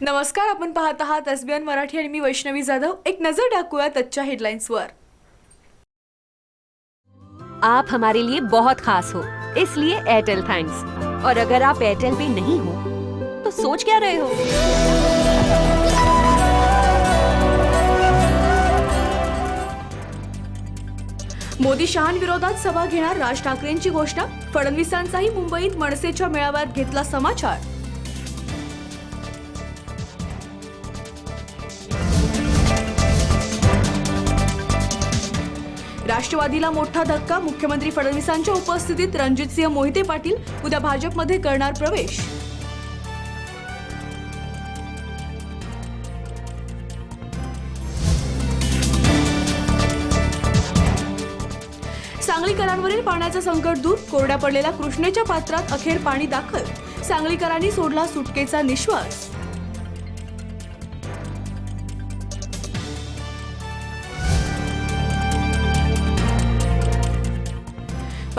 नमस्कार आपण पाहत आहात एसबीएन मराठी आणि मी वैष्णवी जाधव. एक नजर टाकूया आजच्या हेडलाईन्सवर आप हमारे लिए बहुत खास हो इसलिए एयरटेल थैंक्स और अगर आप एयरटेल पे नहीं हो तो सोच क्या रहे हो? मोदी शहांविरोधात सभा घेणार राज ठाकरेंची घोषणा. फडणवीसांचाही मुंबईत मनसेच्या मेळाव्यात घेतला समाचार. राष्ट्रवादीला मोठा धक्का मुख्यमंत्री फडणवीसांच्या उपस्थितीत रणजितसिंह मोहिते पाटील उद्या भाजपमध्ये करणार प्रवेश. सांगलीकरांवरील पाण्याचं संकट दूर कोरड्या पडलेल्या कृष्णेच्या पात्रात अखेर पाणी दाखल. सांगलीकरांनी सोडला सुटकेचा निश्वास.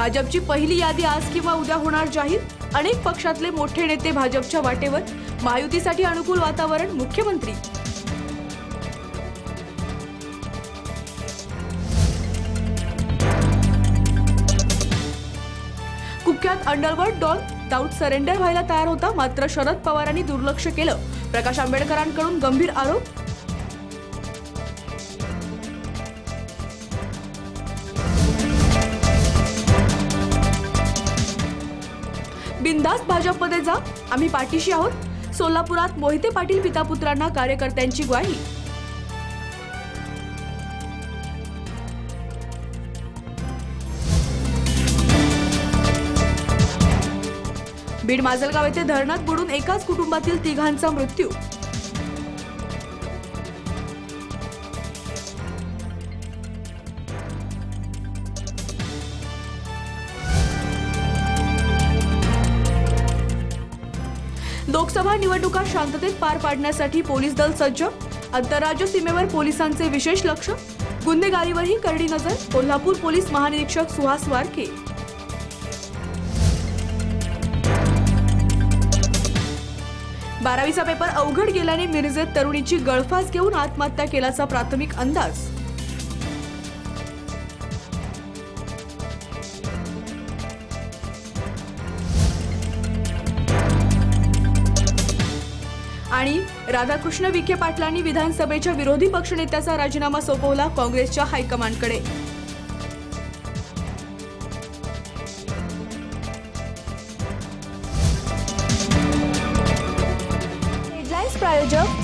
भाजपची पहिली यादी आज किंवा उद्या होणार जाहीर? अनेक पक्षातले मोठे नेते भाजपच्या वाटेवर महायुतीसाठी अनुकूल वातावरण मुख्यमंत्री. कुख्यात अंडरवर्ल्ड डॉन दाऊद सरेंडर व्हायला तयार होता मात्र शरद पवारांनी दुर्लक्ष केलं. प्रकाश आंबेडकरांकडून गंभीर आरोप बिंदास भाजपमध्ये जा. आम्ही पाठीशी आहोत. सोलापुरात मोहिते पाटील पिता पुत्रांना कार्यकर्त्यांची ग्वाही. बीड माजलगाव येथे धरणात बुडून एकाच कुटुंबातील तिघांचा मृत्यू. लोकसभा निवडणुका शांततेत पार पाडण्यासाठी पोलीस दल सज्ज. आंतरराज्य सीमेवर पोलिसांचे विशेष लक्ष. गुन्हेगारीवरही करडी नजर. कोल्हापूर पोलीस महानिरीक्षक सुहास वारके बारावीचा पेपर अवघड गेल्याने मिरजेत तरुणीची गळफास घेऊन आत्महत्या केल्याचा प्राथमिक अंदाज. आणि राधाकृष्ण विखे पाटलांनी विधानसभेच्या विरोधी पक्षनेत्याचा राजीनामा सोपवला काँग्रेसच्या हायकमांडकडे. प्रायोजक